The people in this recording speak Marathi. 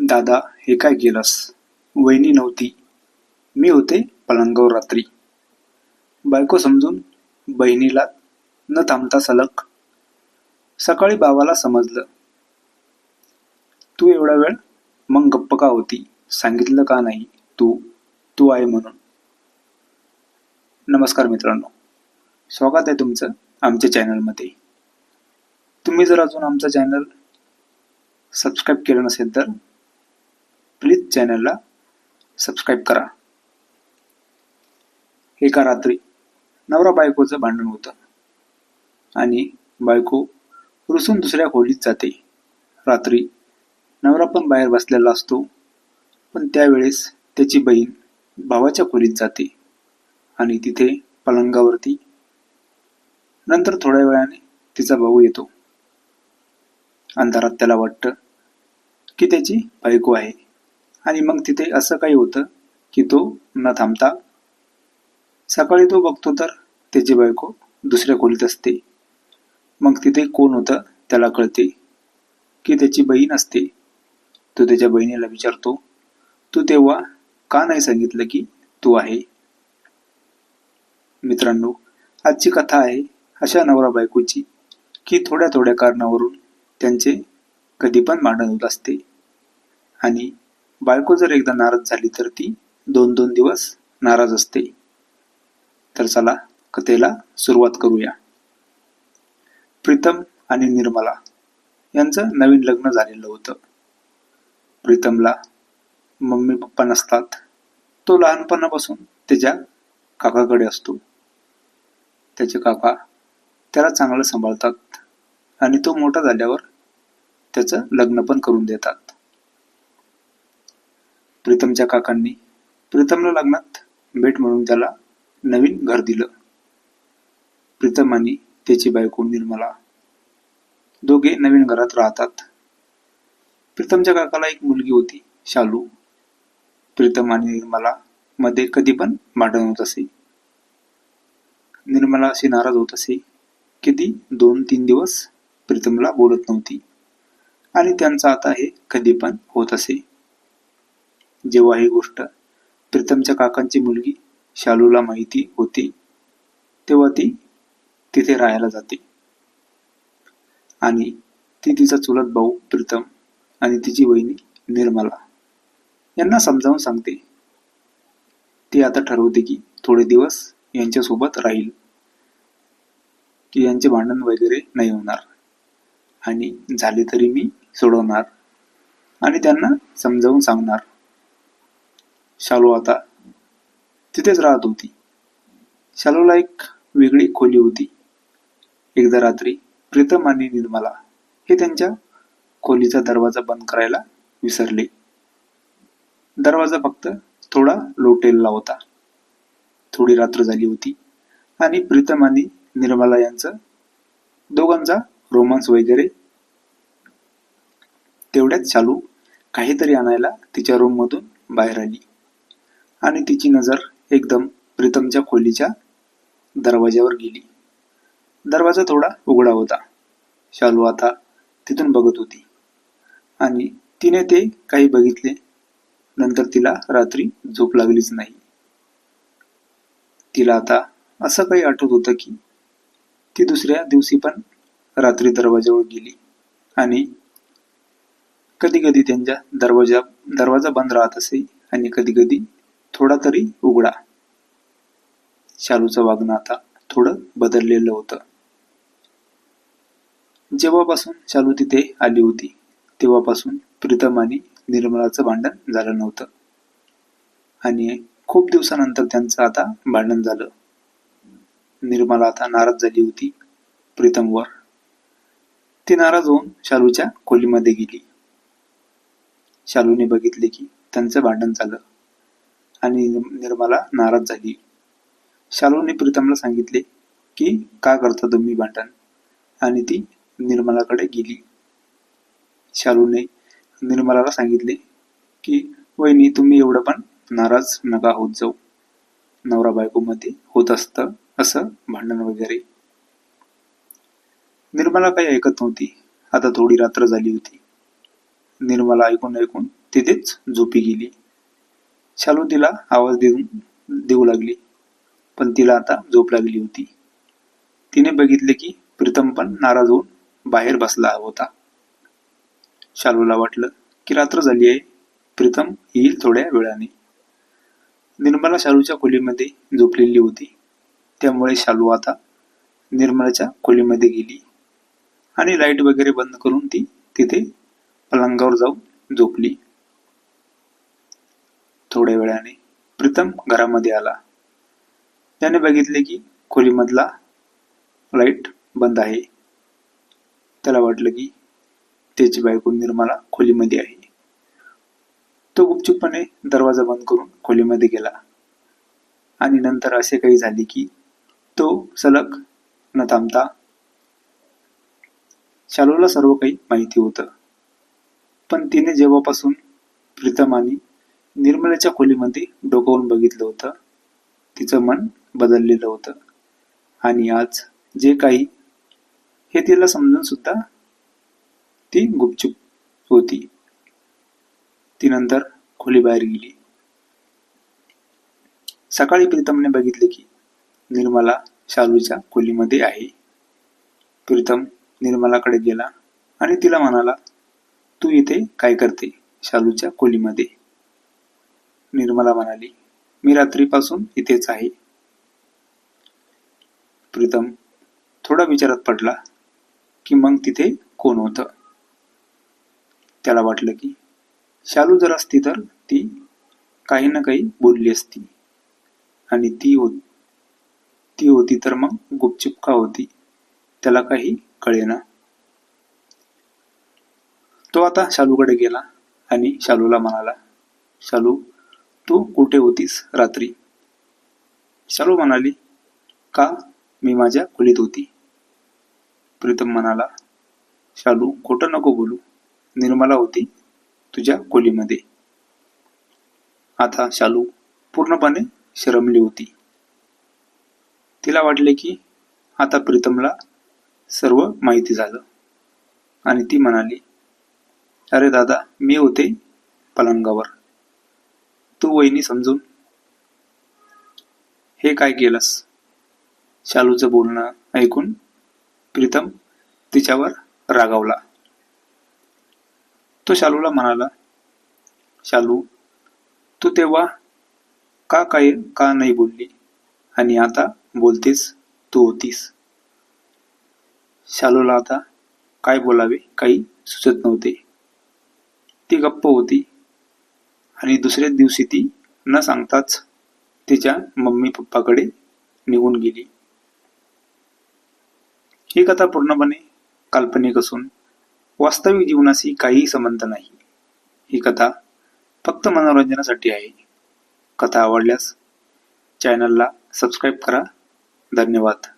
दादा हे काय केलंस? वहिनी नव्हती. मी होते पलंगावर रात्री. बायको समजून बहिणीला न थांबता सलग. सकाळी बाबाला समजलं. तू एवढा वेळ मग गप्प का होती? सांगितलं का नाही तू? तू आहे म्हणून. नमस्कार मित्रांनो. स्वागत आहे तुमचं आमच्या चॅनलमध्ये. तुम्ही जर अजून आमचं चॅनल सबस्क्राईब केलं नसेल तर चॅनलला सबस्क्राईब करा. एका रात्री. नवरा बायकोचं भांडण होतं. आणि बायको रुसून दुसऱ्या खोलीत जाते. रात्री नवरा पण बाहेर बसलेला असतो. पण त्यावेळेस त्याची बहीण भावाच्या खोलीत जाते. आणि तिथे पलंगावरती नंतर थोड्या वेळाने तिचा भाऊ येतो. अंधारात त्याला वाटतं की त्याची बायको आहे. आणि मग तिथे असं काही होतं की तो न थांबता सकाळी तो बघतो तर त्याची बायको दुसऱ्या खोलीत असते. मग तिथे कोण होतं त्याला कळते की त्याची बहीण असते. तो त्याच्या बहिणीला विचारतो तू तेव्हा का नाही सांगितलं की तू आहे? मित्रांनो आजची कथा आहे अशा नवरा बायकोची की थोड्या थोड्या कारणावरून त्यांचे कधी पण भांडण होत असते. आणि बायको जर एकदा नाराज झाली तर ती दोन दोन दिवस नाराज असते. तर चला कथेला सुरुवात करूया. प्रीतम आणि निर्मला यांचं नवीन लग्न झालेलं होतं. प्रीतमला मम्मी पप्पा नसतात. तो लहानपणापासून त्याच्या काकाकडे असतो. त्याचे काका त्याला चांगलं सांभाळतात आणि तो मोठा झाल्यावर त्याचं लग्न पण करून देतात. प्रीतमच्या काकांनी प्रीतमला लग्नात भेट म्हणून त्याला नवीन घर दिलं. प्रीतम आणि त्याची बायको निर्मला दोघे नवीन घरात राहतात. प्रीतमच्या काकाला एक मुलगी होती शालू. प्रीतम आणि निर्मला मध्ये कधी पण भांडण होत असे. निर्मला अशी नाराज होत असे की ती दोन तीन दिवस प्रीतमला बोलत नव्हती आणि त्यांचं आता हे कधी पण होत असे. जेव्हा ही गोष्ट प्रीतमच्या काकांची मुलगी शालूला माहिती होती तेव्हा ती तिथे राहायला जाते. आणि ती तिचा चुलत भाऊ प्रीतम आणि तिची वहिनी निर्मला यांना समजावून सांगते. ती आता ठरवते की थोडे दिवस यांच्यासोबत राहील की यांचे भांडण वगैरे नाही होणार. आणि झाले तरी मी सोडवणार आणि त्यांना समजावून सांगणार. शालू आता. तिथेच राहत होती. शालूला एक वेगळी खोली होती. एकदा रात्री प्रीतम आणि निर्मला हे त्यांच्या खोलीचा दरवाजा बंद करायला विसरले. दरवाजा फक्त थोडा लोटेलला होता. थोडी रात्र झाली होती आणि प्रीतम आणि निर्मला यांचं दोघांचा रोमांस वगैरे. तेवढ्यात चालू काहीतरी आणायला तिच्या रूममधून बाहेर आली. आणि तिची नजर एकदम प्रीतमच्या खोलीच्या दरवाज्यावर गेली. दरवाजा थोडा उघडा होता. शालू आता तिथून बघत होती. आणि तिने ते काही बघितले. नंतर तिला रात्री झोप लागलीच नाही. तिला आता असं काही आठवत होतं की ती दुसऱ्या दिवशी पण रात्री दरवाजावर गेली. आणि कधी कधी त्यांच्या दरवाजा दरवाजा बंद राहत असे आणि कधी कधी थोडा तरी उघडा. शालूचं वागणं आता थोडं बदललेलं होतं. जेव्हापासून शालू तिथे आली होती तेव्हापासून प्रीतम आणि निर्मलाचं भांडण झालं नव्हतं. आणि खूप दिवसानंतर त्यांचं आता भांडण झालं. निर्मला आता नाराज झाली होती प्रीतमवर. ती नाराज होऊन शालूच्या खोलीमध्ये गेली. शालूने बघितले की त्यांचं भांडण झालं. आणि निर्मला नाराज झाली. शालूने प्रीतमला सांगितले की का करता तुम्ही भांडण? आणि ती निर्मलाकडे गेली. शालूने निर्मलाला सांगितले की वहिनी तुम्ही एवढं पण नाराज नका होत जाऊ. नवरा बायकोमध्ये होत असतं असं भांडण वगैरे. निर्मला काही ऐकत नव्हती. आता थोडी रात्र झाली होती. निर्मला ऐकून ऐकून तिथेच झोपी गेली. शालू तिला आवाज देऊन देऊ लागली. पण तिला आता झोप लागली होती. तिने बघितले की प्रीतम पण नाराज होऊन बाहेर बसला होता. शालूला वाटलं की रात्र झाली आहे. प्रीतम येईल थोड्या वेळाने. निर्मला शालूच्या खोलीमध्ये झोपलेली होती. त्यामुळे शालू आता निर्मलाच्या खोलीमध्ये गेली. आणि लाइट वगैरे बंद करून ती तिथे पलंगावर जाऊन झोपली. थोड्या वेळाने प्रीतम घरामध्ये आला. त्याने बघितले की खोलीमधला लाइट बंद आहे. त्याला वाटलं की त्याची बायको निर्मला खोलीमध्ये आहे. तो गुपचूपपणे दरवाजा बंद करून खोलीमध्ये गेला आणि नंतर असे काही झाले की तो सलग न थांबता शालूला सर्व काही माहिती होतं. पण तिने जेव्हापासून प्रीतम आणि निर्मलेच्या खोलीमध्ये डोकावून बघितलं होतं. तिचं मन बदललेलं होतं. आणि आज जे काही हे तिला समजून सुद्धा ती गुपचूप होती. ती नंतर खोलीबाहेर गेली. सकाळी प्रीतमने बघितले की निर्मला शालूच्या खोलीमध्ये आहे. प्रीतम निर्मलाकडे गेला आणि तिला म्हणाला तू इथे काय करते शालूच्या खोलीमध्ये? निर्मला म्हणाली मी रात्रीपासून इथेच आहे. प्रीतम थोडा विचारात पडला की मग तिथे कोण होतं? त्याला वाटलं की शालू जर असती तर ती काही ना काही बोलली असती. आणि ती हो ती होती तर मग गुपचूप का होती? त्याला काही कळेना. तो आता शालूकडे गेला आणि शालूला म्हणाला शालू तू कुठे होतीस रात्री? शालू म्हणाली का? मी माझ्या खोलीत होती. प्रीतम म्हणाला शालू खोटं नको बोलू. निर्मला होती तुझ्या खोलीमध्ये. आता शालू पूर्णपणे शरमली होती. तिला वाटले की आता प्रीतमला सर्व माहिती झालं आणि ती म्हणाली अरे दादा मी होते पलंगावर. तू वहिनी समजून. हे काय केलंस? शालूचं बोलणं ऐकून प्रीतम तिच्यावर रागावला. तो शालूला म्हणाला शालू तू तेव्हा का काय का नाही बोलली? आणि आता बोलतेस तू होतीस. शालूला आता काय बोलावे काही सुचत नव्हते. ती गप्प होती. आणि दुसऱ्याच दिवशी ती न सांगताच तिच्या मम्मी पप्पाकडे निघून गेली. ही कथा पूर्णपणे काल्पनिक असून वास्तविक जीवनाशी काहीही संबंध नाही. ही कथा फक्त मनोरंजनासाठी आहे. कथा आवडल्यास चॅनलला सबस्क्राईब करा. धन्यवाद.